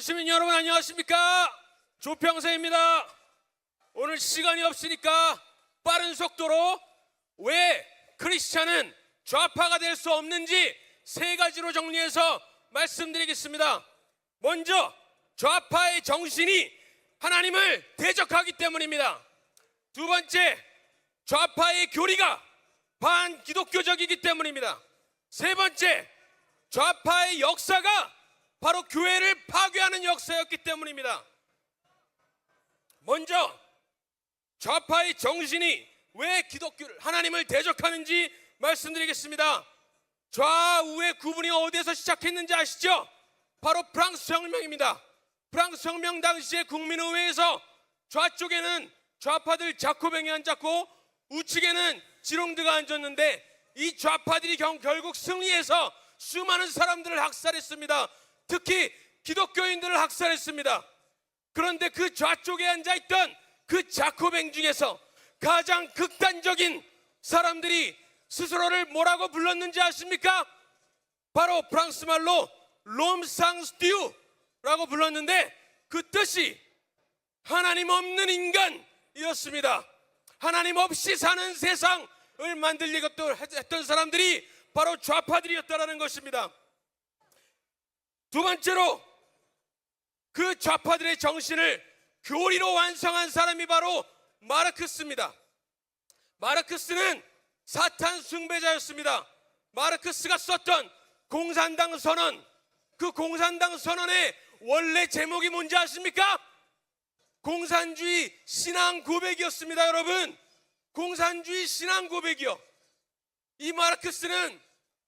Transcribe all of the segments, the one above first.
시민 여러분 안녕하십니까? 조평세입니다. 오늘 시간이 없으니까 빠른 속도로 왜 크리스찬은 좌파가 될 수 없는지 세 가지로 정리해서 말씀드리겠습니다. 먼저 좌파의 정신이 하나님을 대적하기 때문입니다. 두 번째 좌파의 교리가 반기독교적이기 때문입니다. 세 번째 좌파의 역사가 바로 교회를 파괴하는 역사였기 때문입니다. 먼저 좌파의 정신이 왜 기독교를 하나님을 대적하는지 말씀드리겠습니다. 좌우의 구분이 어디에서 시작했는지 아시죠? 바로 프랑스 혁명입니다. 프랑스 혁명 당시에 국민의회에서 좌쪽에는 좌파들 자코뱅이 앉았고 우측에는 지롱드가 앉았는데 이 좌파들이 경- 결국 승리해서 수많은 사람들을 학살했습니다. 특히 기독교인들을 학살했습니다. 그런데 그 좌쪽에 앉아 있던 그 자코뱅 중에서 가장 극단적인 사람들이 스스로를 뭐라고 불렀는지 아십니까? 바로 프랑스 말로 롬상스튜라고 불렀는데 그 뜻이 하나님 없는 인간이었습니다. 하나님 없이 사는 세상을 만들려고 했던 사람들이 바로 좌파들이었다라는 것입니다. 두 번째로 그 좌파들의 정신을 교리로 완성한 사람이 바로 마르크스입니다. 마르크스는 사탄 숭배자였습니다. 마르크스가 썼던 공산당 선언, 그 공산당 선언의 원래 제목이 뭔지 아십니까? 공산주의 신앙 고백이었습니다, 여러분. 공산주의 신앙 고백이요. 이 마르크스는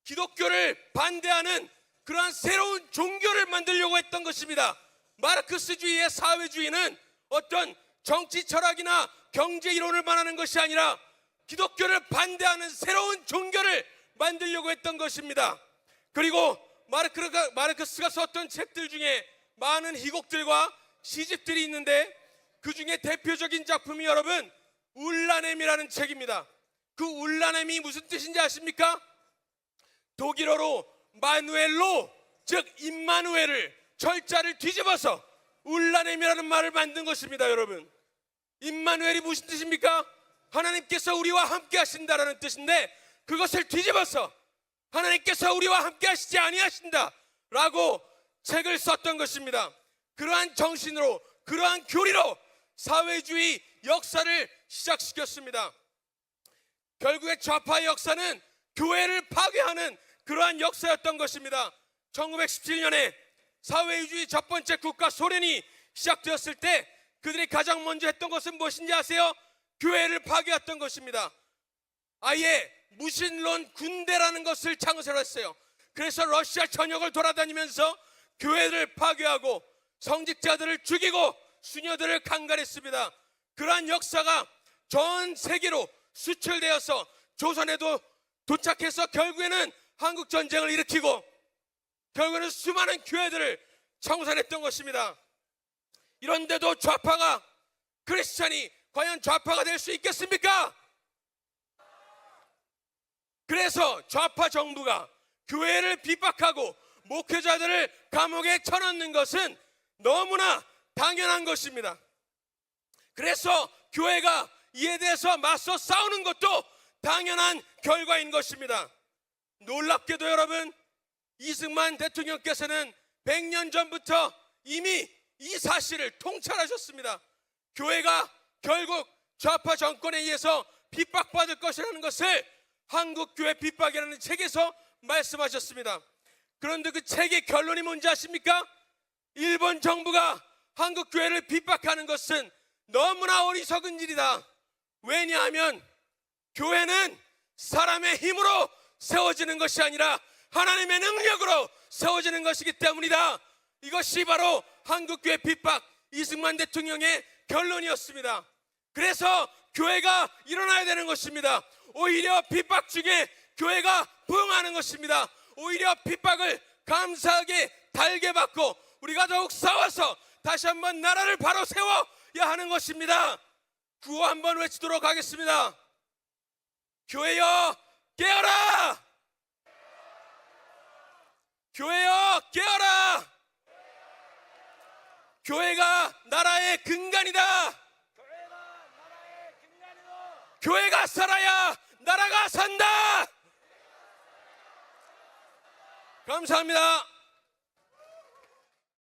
기독교를 반대하는 그러한 새로운 종교를 만들려고 했던 것입니다. 마르크스주의의 사회주의는 어떤 정치 철학이나 경제 이론을 말하는 것이 아니라 기독교를 반대하는 새로운 종교를 만들려고 했던 것입니다. 그리고 마르크가, 마르크스가 썼던 책들 중에 많은 희곡들과 시집들이 있는데 그 중에 대표적인 작품이 여러분 울라넴이라는 책입니다. 그 울라넴이 무슨 뜻인지 아십니까? 독일어로 마누엘로 즉 임마누엘을 철자를 뒤집어서 울라넴이라는 말을 만든 것입니다, 여러분. 임마누엘이 무슨 뜻입니까? 하나님께서 우리와 함께 하신다라는 뜻인데 그것을 뒤집어서 하나님께서 우리와 함께 하시지 아니하신다라고 책을 썼던 것입니다. 그러한 정신으로 그러한 교리로 사회주의 역사를 시작시켰습니다. 결국에 좌파 역사는 교회를 파괴하는 그러한 역사였던 것입니다. 1917년에 사회주의 첫 번째 국가 소련이 시작되었을 때 그들이 가장 먼저 했던 것은 무엇인지 아세요? 교회를 파괴했던 것입니다. 아예 무신론 군대라는 것을 창설했어요. 그래서 러시아 전역을 돌아다니면서 교회를 파괴하고 성직자들을 죽이고 수녀들을 강간했습니다. 그러한 역사가 전 세계로 수출되어서 조선에도 도착해서 결국에는 한국 전쟁을 일으키고 결국에는 수많은 교회들을 청산했던 것입니다. 이런데도 좌파가 크리스찬이 과연 좌파가 될 수 있겠습니까? 그래서 좌파 정부가 교회를 핍박하고 목회자들을 감옥에 쳐넣는 것은 너무나 당연한 것입니다. 그래서 교회가 이에 대해서 맞서 싸우는 것도 당연한 결과인 것입니다. 놀랍게도 여러분, 이승만 대통령께서는 100년 전부터 이미 이 사실을 통찰하셨습니다. 교회가 결국 좌파 정권에 의해서 핍박받을 것이라는 것을 한국교회 핍박이라는 책에서 말씀하셨습니다. 그런데 그 책의 결론이 뭔지 아십니까? 일본 정부가 한국교회를 핍박하는 것은 너무나 어리석은 일이다. 왜냐하면 교회는 사람의 힘으로 세워지는 것이 아니라 하나님의 능력으로 세워지는 것이기 때문이다. 이것이 바로 한국교회 핍박 이승만 대통령의 결론이었습니다. 그래서 교회가 일어나야 되는 것입니다. 오히려 핍박 중에 교회가 부응하는 것입니다. 오히려 핍박을 감사하게 달게 받고 우리가 더욱 싸워서 다시 한번 나라를 바로 세워야 하는 것입니다. 구호 한번 외치도록 하겠습니다. 교회여 깨어라! 교회여 깨어라! 교회가 나라의 근간이다. 교회가 살아야 나라가 산다. 감사합니다.